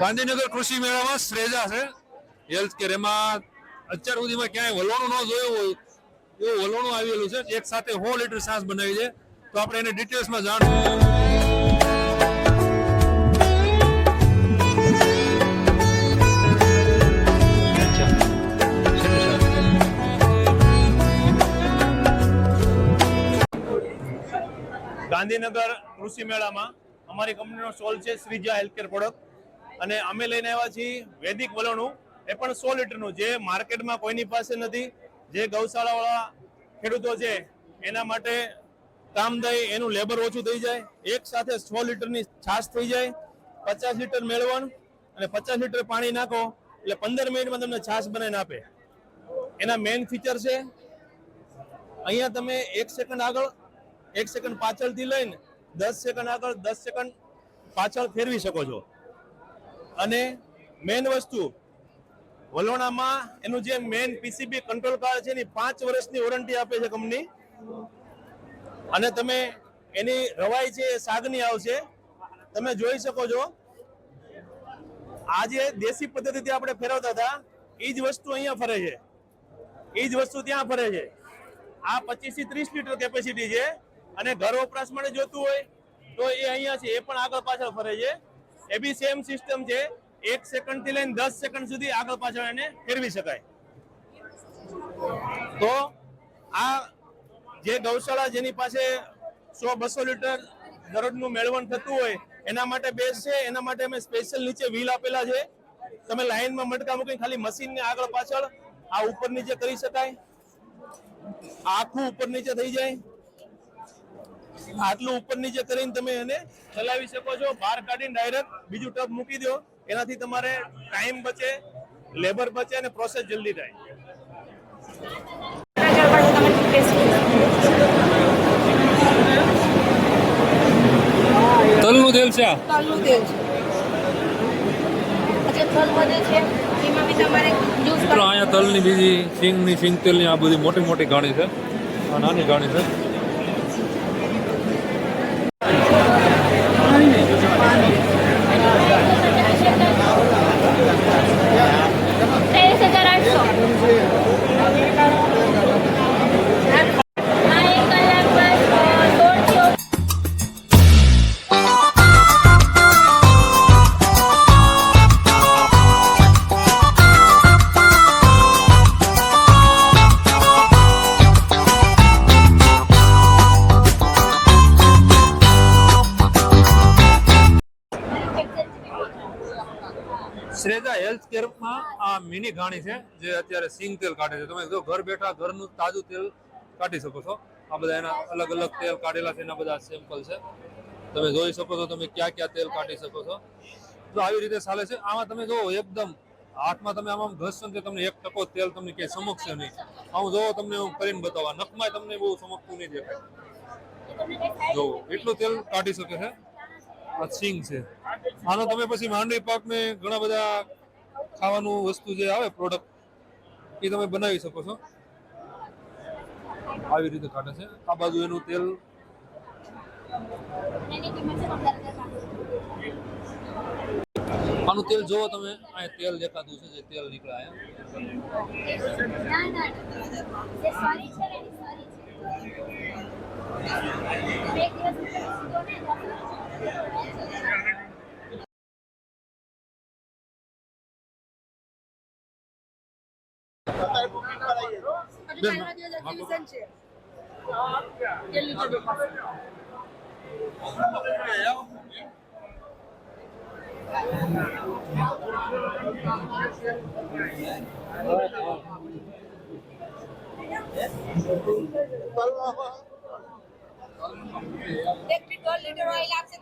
ગાંધીનગર કૃષિ મેળામાં શ્રેજા છે. હેલ્થ કેર એમાં અત્યાર સુધીમાં ક્યાંય વલોણું ન જોયું હોય, એવું વલોણું આવેલું છે. એક સાથે સો લીટર છાશ બનાવી છે તો આપણે એને ડિટેલ્સમાં જાણવું. ગાંધીનગર કૃષિ મેળામાં અમારી કંપનીનો સ્ટોલ છે શ્રીજા હેલ્થકેર પ્રોડક્ટ અને અમે લઈને આવ્યા છીએ વૈદિક વલણું. એ પણ સો લીટરનું. જે માર્કેટમાં કોઈની પાસે નથી, જે ગૌશાળાવાળા ખેડૂતો છે, એના માટે કામ થાય એનું લેબર ઓછું થઈ જાય. એક સાથે સો લીટરની છાશ થઈ જાય. પચાસ લીટર મેળવણ અને પચાસ લીટર પાણી નાખો એટલે પંદર મિનિટમાં તમને છાશ બનાવીને આપે. એના મેઇન ફીચર છે, અહીંયા તમે એક સેકન્ડ આગળ, એક સેકન્ડ પાછળથી લઈને દસ સેકન્ડ આગળ દસ સેકન્ડ પાછળ ફેરવી શકો છો. અને મેઇન વસ્તુ, વલોણામાં એનું જે મેઇન પીસીબી કંટ્રોલ કાર્ડ છે એની પાંચ વર્ષની વોરંટી આપે છે કંપની અને તમે એની રવાઈ છે એ સાગની આવશે. તમે જોઈ શકો છો. આ જે દેશી પદ્ધતિથી આપણે ફેરવતા હતા. એ જ વસ્તુ અહીંયા ફરે છે. એ જ વસ્તુ ત્યાં ફરે છે. આ પચીસથી ત્રીસ લીટર કેપેસિટી છે. અને ઘર વપરાશ માટે જોતું હોય તો એ અહીંયા છે. એ પણ આગળ પાછળ ફરે છે. એ બી સેમ સિસ્ટમ છે. એક સેકન્ડથી લઈને દસ સેકન્ડ સુધી આગળ પાછળ એને ફેરવી શકાય. તો આ જે ગૌશાળા જેની પાસે સો બસો લીટર દરરોજનું મેળવણ થતું હોય, એના માટે બેસ છે. એના માટે અમે સ્પેશિયલ નીચે વ્હીલ આપેલા છે. તમે લાઈનમાં મટકા મૂકીને ખાલી મશીનને આગળ પાછળ આ ઉપર નીચે કરી શકાય, આખું ઉપર નીચે થઈ જાય. આટલું ઉપર નીચે કરીને તમે એને ચલાવી શકો છો. બહાર કાઢીને ડાયરેક્ટ બીજું ટબ મૂકી દો. એનાથી તમારે ટાઈમ બચે લેબર બચે અને પ્રોસેસ જલ્દી થાય. તલનું તેલ છે તલનું તેલ છે. તલ વધે છે એમાં બી તમારે મિત્રો અહીંયા તલની બીજી સિંગની સિંગ તેલની આ બધી મોટી મોટી ગાણી છે. આ નાની ગાણી છે. શ્રેજા હેલ્થ કેરમાં આ મિની ઘાણી છે, જે અત્યારે સિંગ તેલ કાઢે છે. તમે જો ઘર બેઠા ઘરનું તાજું તેલ કાઢી શકો છો. આ બધા એના અલગ અલગ તેલ કાઢેલા છે, એના બધા સેમ્પલ છે. તમે જોઈ શકો છો તમે ક્યાં ક્યાં તેલ કાઢી શકો છો. તો આવી રીતે ચાલે છે, આમાં તમે જો એકદમ હાથમાં તમે આમાં ઘસશો ને તમને એક ટકો તેલ તમને ક્યાંય સમકશે નહીં. આવું જોવો તમને હું કરીને બતાવવા, નખમાં તમને બહુ સમકતું નહીં દેખાય. જો, એટલું તેલ કાઢી શકે છે. આ સિંગ છે. આનો તમે પછી માંડવી પાક ને ઘણા બધા ખાવાનું વસ્તુ જે આવે પ્રોડક્ટ એ તમે બનાવી શકો છો આવી રીતે કાઢે છે આ બાજુ એનું તેલ આનું તેલ જોવો તમે આ તેલ દેખાતું છે જે તેલ નીકળે અહીંયા ના ના જે સારી છે ને એની સારી છે એક દિવસ સીધો ને બેન, એક્ઝિબિશન છે તેલ લીટર બેપાસ. એક થી દોઢ લીટર ઓઇલ આપશે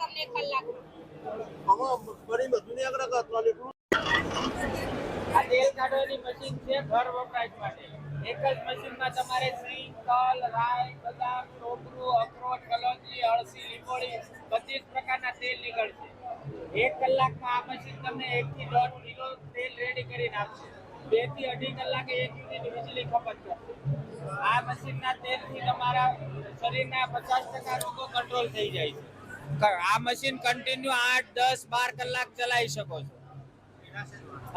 તમને એક કાઢવાની મશીન છે, ઘર વપરાશ માટે. એક જ મશીનમાં તમારે સિંગ તલ રાઈ બદામ ટોપરું અખરોટ, કલોજી, અળસી, લીંબોળી બધી પ્રકારના તેલ નીકળશે. એક કલાકમાં આ મશીન તમને એક થી દોઢ કિલો તેલ રેડી કરીને આપશે. બેથી અઢી કલાકે એક યુનિટ વીજળી ખપત કરશે. આ મશીનના તેલથી તમારા શરીરના પચાસ ટકા રોગો કંટ્રોલ થઈ જાય છે. આ મશીન કન્ટિન્યુ આઠ, દસ, બાર કલાક ચલાવી શકો છો.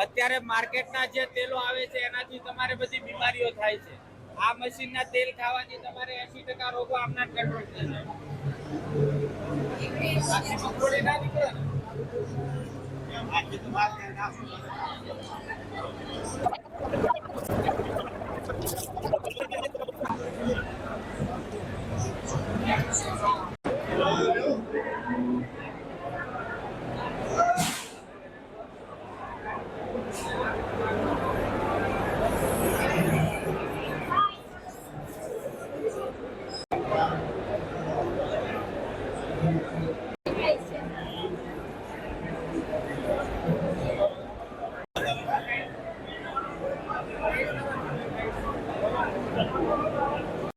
અત્યારે માર્કેટના જે તેલો આવે છે, એનાથી તમારે બધી બીમારીઓ થાય છે. આ મશીનના તેલ ખાવાથી તમારે એસી ટકા રોગો આપનાર કંટ્રોલ થશે ના નીકળે ને? すごい!